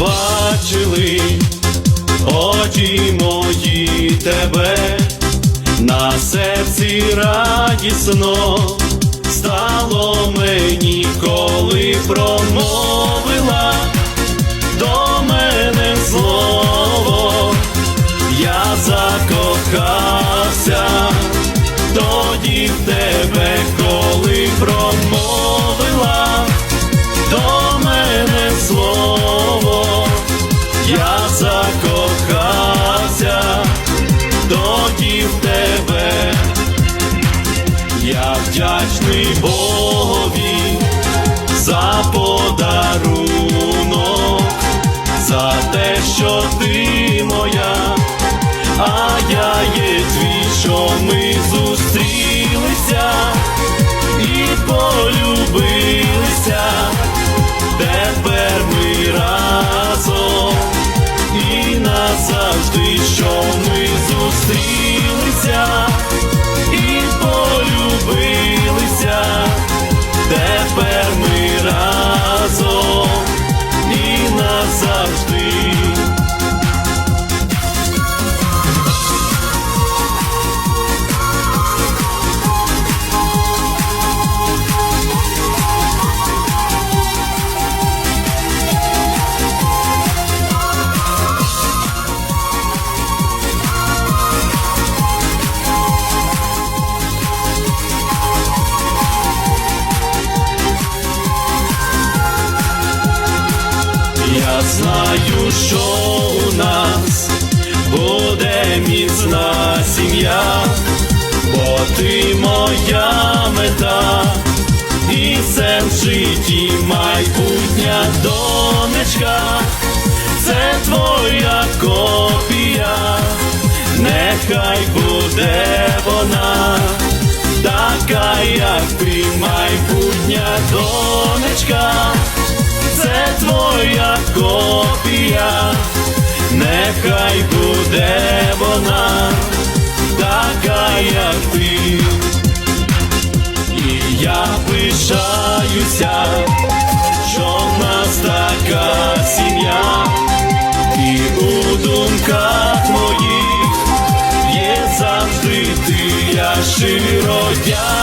бачили очі мої тебе, на серці радісно стало мені, коли промовила до мене слово, я закохався тоді в тебе, коли промовила я вдячний Богові за подарунок, за те, що ти моя, а я є твій, що ми зустрілися і полюбилися, тепер ми разом і назавжди, Знаю, що у нас буде міцна сім'я, бо ти моя мета, і це в житті майбутня донечка, це твоя копія, нехай буде вона, така, як ти майбутня донечка це твоя копія, нехай буде вона, така, як ти, і я пишаюся, що в нас така сім'я, і у думках моїх є завжди ти, я щиро дякую